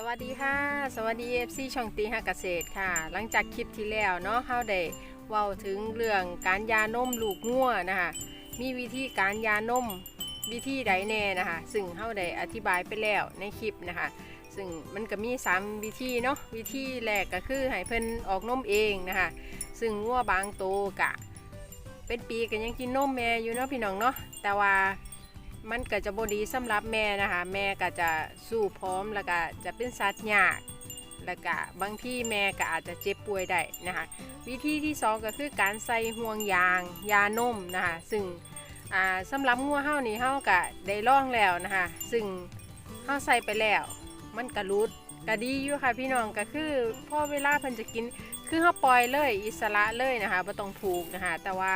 สวัสดีค่ะ สวัสดี FC ช่องตีหักเกษตรค่ะ หลังจากคลิปที่แล้วเนาะเฮาได้เว้าถึงเรื่องการยานมลูกงัวนะคะมีวิธีการยานมวิธีใดแน่นะคะซึ่งเฮาได้อธิบายไปแล้วในคลิปนะคะ ซึ่งมันก็มี 3 วิธีเนาะวิธีแรกก็คือให้เพิ่นออกนมเองนะคะซึ่งงัวบางโตกะ เป็นปีก็ยังกินนมแม่อยู่เนาะพี่น้องเนาะแต่ว่า มันก็จะบดีสำหรับแม่นะคะ แม่ก็จะสู้พร้อมแล้วก็จะเป็นสัตว์ยากแล้วก็บางที่แม่ก็อาจจะเจ็บป่วยได้นะคะ วิธีที่สองก็คือการใส่ห่วงยาง ยานมนะคะ ซึ่งอ่าสำหรับงัวเฮานี่เฮาก็ได้ล่องแล้วนะคะ ซึ่งเฮาใส่ไปแล้ว มันก็รุดก็ดีอยู่ค่ะพี่น้องก็คือพอเวลาเพิ่นจะกินคือเฮาปล่อยเลยอิสระเลยนะคะบ่ต้องผูกนะคะ แต่ว่า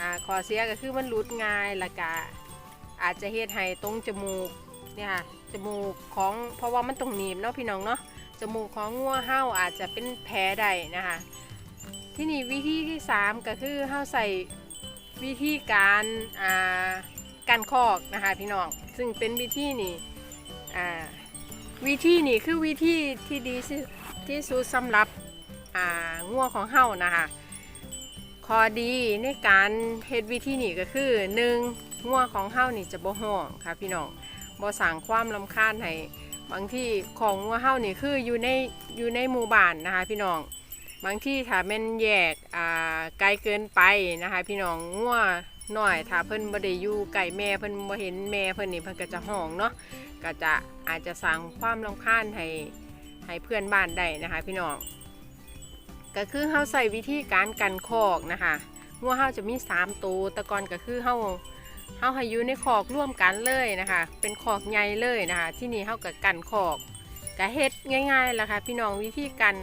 อขอเสียก็คือมันรุดง่ายแล้วก็ อาจจะเฮ็ดให้ตรงจมูกเนี่ยค่ะจมูกของเพราะว่ามันตรงหนีบเนาะพี่น้องเนาะจมูกของงัวเห่าอาจจะเป็นแผลได้นะคะที่นี่วิธีที่ 3 ก็คือเห่าใส่วิธีการอ่ากันคอกนะคะพี่น้องซึ่งเป็นวิธีนี่อ่าวิธีนี่คือวิธีที่ดีที่ที่สุดสำหรับอ่างัวของเห่านะคะข้อดีในการเฮ็ดวิธีนี่ก็คือหนึ่ งัวของเฮานี่จะบ่ห้องค่ะพี่น้องบ่สั่งความลำคาญให้บางที่ของงัวเฮานี่คืออยู่ในอยู่ในหมู่บ้านนะคะพี่น้อง บางที่ถ้าแม่นแยกอ่าไกลเกินไปนะคะ พี่น้องงัวน้อยถ้าเพิ่นบ่ได้อยู่ไก่แม่เพิ่นบ่เห็นแม่เพิ่นนี่เพิ่นก็จะห้องเนาะก็จะอาจจะสั่งความลำคาญให้ให้เพื่อนบ้านได้นะคะ พี่น้องก็คือเฮาใส่วิธีการกันคอกนะคะงัวเฮาจะมี3ตัวแต่ก่อนก็คือเฮา เฮาให้อยู่ในคอกร่วมกันเลยนะคะ เป็นคอกใหญ่เลยนะคะ ที่นี่เฮากับกันคอกกะเฮ็ดง่ายๆล่ะค่ะพี่น้องวิธีการ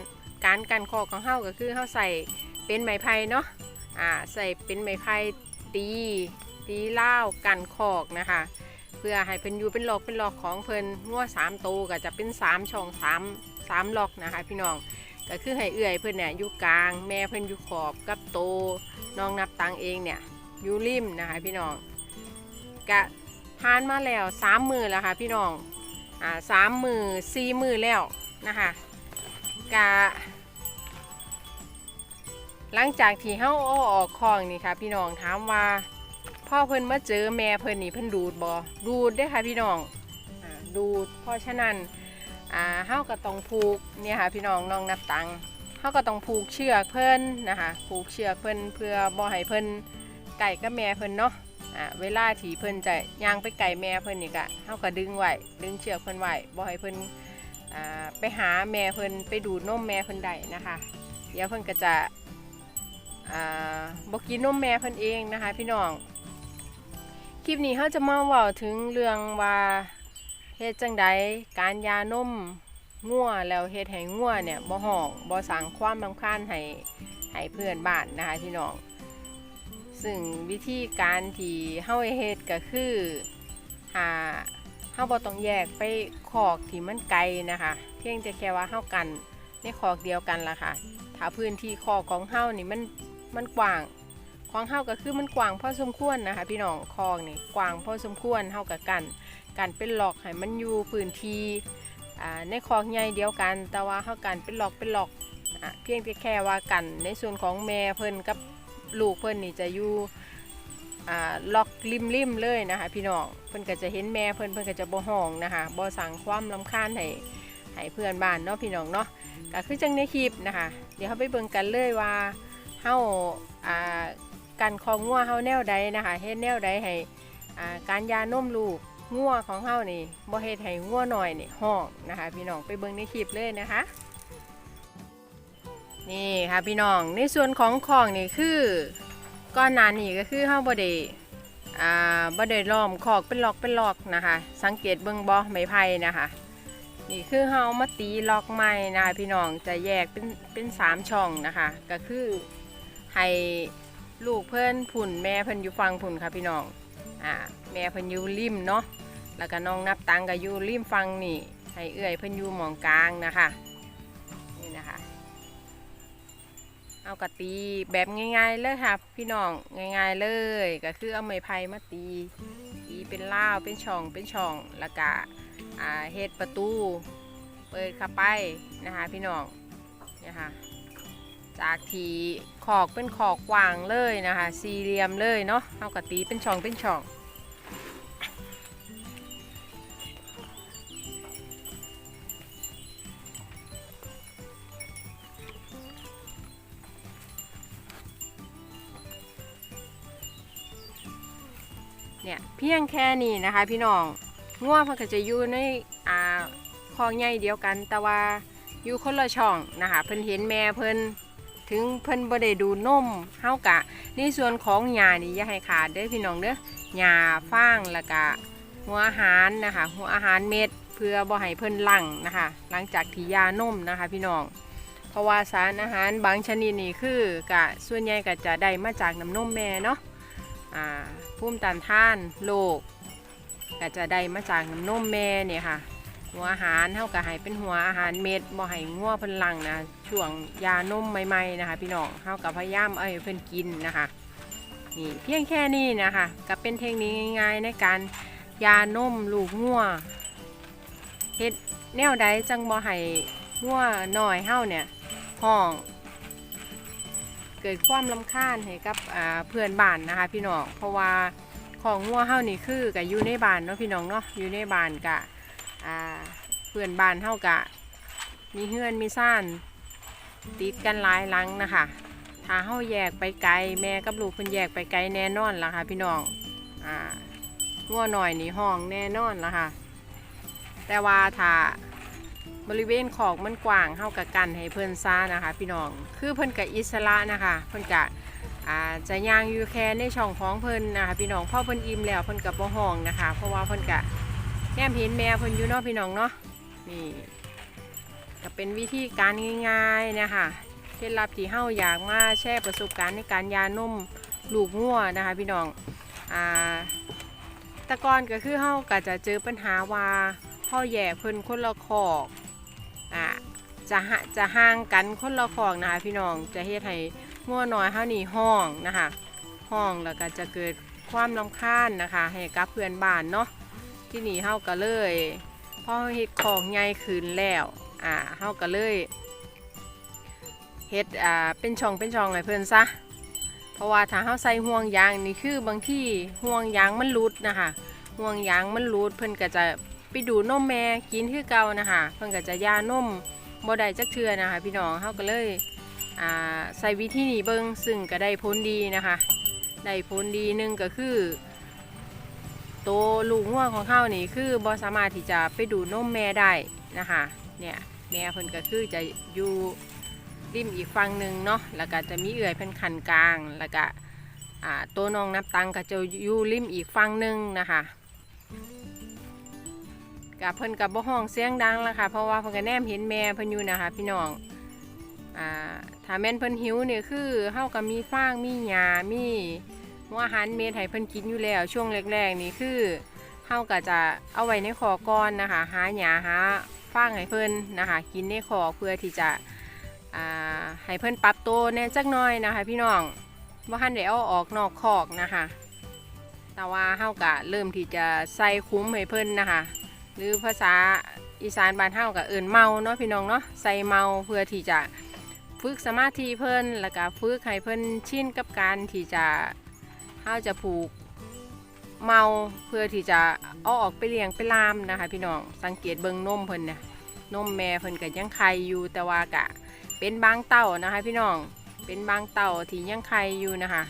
การกันคอกของเฮาก็คือเฮาใส่เป็นไม้ไผ่เนาะอ่าใส่เป็นไม้ไผ่ตีตีเล่ากันคอกนะคะ เพื่อให้เพิ่นอยู่เป็นหลอกเป็นหลอกของเพิ่นงัวสามโตวก็จะเป็นสามช่องสามสามหลอกนะคะ พี่น้องก็คือให้เอื่อยเพิ่นเนี่ยอยู่กลาง แม่เพิ่นอยู่ขอบกับโตน้องนับตังเองเนี่ยอยู่ริมนะคะพี่น้อง กะผ่านมาแล้วสามมือแล้วค่ะพี่น้องอ่าสามมือสี่มือแล้วนะคะกะหลังจากที่เฮาเอออกคลองนี่ค่ะ พี่น้องถามว่าพ่อเพิ่นมาเจอแม่เพิ่นนี่เพิ่นดูดบ่ดูดได้ค่ะพี่น้องอดูดเพราะฉะนั้นอ่าเฮาก็ต้องผูกเนี่ยค่ะพี่น้องน้องนับตังเฮาก็ต้องผูกเชือกเพิ่นนะคะผูกเชือกเพิ่นเพื่อบ่ให้เพิ่นไก่กับแม่เพิ่นเนาะ อ่าเวลาที่เพิ่นจะย่างไปไก่แม่เพิ่นนี่ก็เฮาก็ดึงไว้ดึงเชือกเพิ่นไว้บ่ให้เพิ่นอ่าไปหาแม่เพิ่นไปดูดนมแม่เพิ่นได้นะคะเดี๋ยวเพิ่นก็จะอ่าบ่กินนมแม่เพิ่นเองนะคะ พี่น้องคลิปนี้เฮาจะมาเว้าถึงเรื่องว่าเฮ็ดจังใดการยานมงัวแล้วเฮ็ดให้งัวเนี่ยบ่ห้องบ่สร้างความรำคาญให้ให้เพื่อนบ้านนะคะพี่น้อง ซึ่งวิธีการที่เฮาเฮ็ดก็คือหาเฮาบ่ต้องแยกไปคอกที่มันไกลนะคะ เพียงแต่แค่ว่าเฮากันในคอกเดียวกันล่ะค่ะ ถ้าพื้นที่คอกของเฮานี่มันมันกว้างของเฮาก็คือมันกว้างพอสมควรนะคะ พี่น้องคอกนี่กว้างพอสมควรเฮากับกันกันเป็นหลอกให้มันอยู่พื้นที่อ่าในคอกใหญ่เดียวกัน แต่ว่าเฮากันเป็นหลอกเป็นหลอกอะเพียงแต่แค่ว่ากันในส่วนของแม่เพิ่นกับ ลูกเพิ่นนี่จะอยู่อ่าล็อกริมริมเลยนะคะ พี่น้องเพิ่นก็จะเห็นแม่เพิ่นเพิ่นก็จะบ่ห้องนะคะบ่สั่งความลำคาญให้ให้เพื่อนบ้านเนาะพี่น้องเนาะก็คือจังในคลิปนะคะ เดี๋ยวเราไปเบิ่งกันเลยว่าเฮาอ่าการคองงัวเฮาแนวใดนะคะเฮ็ดแนวใดให้อ่าการยานมลูกงัวของเฮานี่บ่เฮ็ดให้งัวน้อยนี่ห้องนะคะ พี่น้องไปเบิ่งในคลิปเลยนะคะ นี่ค่ะพี่น้องในส่วนของของนี่คือก้อนหนานี่ก็คือเฮาบ่ได้อ่าบ่ได้ล้อมขอกเป็นล็อกเป็นล็อกนะคะ สังเกตเบิ่งบ่ไม้ไผ่นะคะนี่คือเฮามาตีล็อกใหม่นะคะพี่น้องจะแยกเป็นเป็นสามช่องนะคะ ก็คือให้ลูกเพิ่นผุ่นแม่เพิ่นอยู่ฟังผุ่นค่ะพี่น้องอ่าแม่เพิ่นอยู่ริมเนาะแล้วก็น้องนับตังก็อยู่ริมฟังนี่ให้เอื้อยเพิ่นอยู่หมองกลางนะคะ เอากะตีแบบง่ายๆเลยค่ะ พี่น้องง่ายๆเลยก็คือเอาไม้ไผ่มาตีตีเป็นล่าวเป็นช่องเป็นช่องแล้วก็เฮ็ดประตู เปิดเข้าไปนะคะพี่น้องเนี่ยค่ะจากทีขอกเป็นขอกกว้างเลยนะคะ สี่เหลี่ยมเลยเนาะเอากะตีเป็นช่องเป็นช่อง เนี่ยเพียงแค่นี้นะคะ พี่น้องง่วงเพิ่นก็จะอยู่ในอ่าคลองใหญ่เดียวกัน แต่ว่าอยู่คนละช่องนะคะเพิ่นเห็นแม่เพิ่นถึงเพิ่นบ่ได้ดูนมเฮากะในส่วนของหญ้านี่อย่าให้ขาดเด้อพี่น้องเด้อหญ้าฟางแล้วก็หัวอาหารนะคะ หัวอาหารเม็ดเพื่อบ่ให้เพิ่นหลังนะคะ หลังจากที่ยานมนะคะ พี่น้องเพราะว่าสารอาหารบางชนิดนี่คือกะส่วนใหญ่ก็จะได้มาจากน้ำนมแม่เนาะ ภูมิต้านทานโรคก็จะได้มาจากน้ำนมแม่เนี่ยค่ะ หัวอาหารเท่ากับให้เป็นหัวอาหารเม็ดบ่ให้งัวเพิ่นลังนะช่วงยานมใหม่ๆนะคะ พี่น้องเท่ากับพยายามเอาเพิ่อนกินนะคะนี่เพียงแค่นี้นะคะก็เป็นเทคนิคง่ายๆในการยานมลูกงัวเฮ็ดแนวใดจังบ่ให้งัวน้อยเฮาเนี่ยห้อง เกิดความลำคาญให้กับเพื่อนบ้านนะคะ พี่น้องเพราะว่าของงัวเฮานี่คือกับอยู่ในบ้านเนาะพี่น้องเนาะอยู่ในบ้านกะอ่าเพื่อนบ้านเฮากะ มีเฮือนมีซ่านติดกันหลายหลังนะคะถ้าเฮาแยกไปไกลแม่กับลูกเพิ่นแยกไปไกลแน่นอนล่ะค่ะ พี่น้องอ่างัวหน่อยนี่ห้องแน่นอนล่ะค่ะ แต่ว่าถ้า บริเวณขอกมันกว้างเท่ากับกันให้เพิ่นซ่านะคะ พี่น้อง คือเพิ่นกับอิสระนะคะ เพิ่นกะอ่าจะย่างอยู่แค่ในช่องของเพิ่นนะคะ พี่น้องพอเพิ่นอิ่มแล้วเพิ่นกับบ่ห้องนะคะ เพราะว่าเพิ่นกะแง้มเห็นแม่เพิ่นอยู่เนาะพี่น้องเนาะนี่ก็เป็นวิธีการง่ายๆนะคะเคล็ดลับที่เฮาอยากมาแชร์ประสบการณ์ในการยานมลูกงัวนะคะ พี่น้องอ่าตะกอนก็คือเฮาก็จะเจอปัญหาว่าพ่อแย่เพิ่นคนละขอก อะจะหจะห่างกันคนละของนะคะพี่น้องจะเฮ็ดให้งัวน้อยเฮานี่ห้องนะคะห้องแล้วก็จะเกิดความรำคาญนะคะ ให้กับเพื่อนบ้านเนาะที่นี่เฮาก็เลยพอเฮ็ดของใหญ่ขึ้นแล้วอ่าเฮาก็เลยเฮ็ดอ่าเป็นช่องเป็นช่องให้เพิ่อนซะเพราะว่าถ้าเฮาใส่ห่วงยางนี่คือบางที่ห่วงยางมันหลุดนะคะห่วงยางมันหลุดเพิ่อนก็จะ ไปดูนมแม่กินคือเก่านะคะเพิ่นก็จะยานมบ่ได้จักเทื่อนะคะ พี่น้องเฮาก็เลยอ่าใส่วิธีนี้เบิ่งซึ่งก็ได้ผลดีนะคะได้ผลดีหนึงก็คือโตวลูกง่วงของเฮานี่คือบ่สามารถที่จะไปดูนมแม่ได้นะคะเนี่ยแม่เพิ่นก็คือจะอยู่ริมอีกฝั่งหนึ่งเนาะแล้วก็จะมีเอื่อยเป็นคันกลาง แล้วก็ตัวน้องนับตังก็จะอยู่ริมอีกฝั่งหนึ่งนะคะ กับเพิ่นกับบ่ห้องเสียงดังแล้วค่ะ เพราะว่าเพิ่นก็แนมเห็นแม่เพิ่นอยู่นะคะ พี่น้องอ่าถ้าแม่นเพิ่นหิวเนี่ยคือเฮาก็มีฟางมีหญ้ามีหัวอาหารเม็ดให้เพิ่นกินอยู่แล้ว ช่วงแรกๆนี่คือเฮาก็จะเอาไว้ในคอก่อนนะคะ หาหญ้าหาฟางให้เพิ่นนะคะ กินในคอเพื่อที่จะอ่าให้เพิ่นปรับตัวแน่จักหน่อยนะคะ พี่น้องบ่ทันได้เอาออกนอกคอกนะคะ แต่ว่าเฮาก็เริ่มที่จะใส่คุ้มให้เพิ่นนะคะ หรือภาษาอีสานบ้านเฮากับเอิ่นเมาเนาะพี่น้องเนาะใส่เมาเพื่อที่จะฝึกสมาธิเพิ่นแล้วก็ฝึกให้เพิ่นชินกับการที่จะเฮาจะผูกเมาเพื่อที่จะเอาออกไปเลี้ยงไปลามนะคะ พี่น้องสังเกตเบิ่งนมเพิ่นเนี่ยนมแม่เพิ่นก็ยังไข่อยู่แต่ว่ากะเป็นบางเต่านะคะ พี่น้องเป็นบางเต่าที่ยังไข่อยู่นะคะ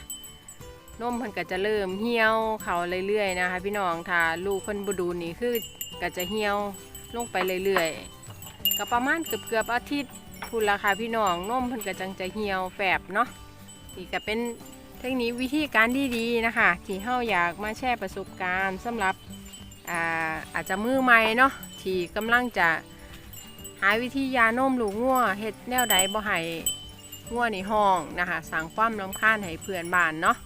นมเพิ่นก็จะเริ่มเหี่ยวเขาเรื่อยๆนะคะ พี่น้องถ้าลูกเพิ่นบ่ดูนี่คือ ก็จะเหี่ยวลงไปเรื่อยๆก็ประมาณเกือบเกือบอาทิตย์พูนราคาพี่น้องนมเพิ่นก็จังจะเหี่ยวแฝบเนาะนี่ก็เป็นเทคนิควิธีการดีๆนะคะที่เฮาอยากมาแชร์ประสบการณ์สำหรับอาอาจจะมือใหม่เนาะที่กำลังจะหาวิธียานมลูกงัวเฮ็ดแนวใดบ่ให้งัวในห้องนะคะสร้างความรำคาญให้เพื่อนบ้านเนาะ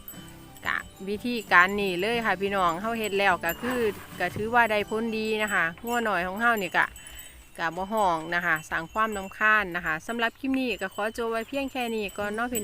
วิธีการนี่เลยค่ะพี่น้องเฮาเฮ็ดแล้วก็คือก็ถือว่าได้ผลดีนะคะงัวหน่อยของเฮานี่กะกะบ่ห้องนะคะสร้างความรำคาญนะคะสำหรับคลิปนี้ก็ขอจบไว้เพียงแค่นี้ก่อนเนาะพี่น้อง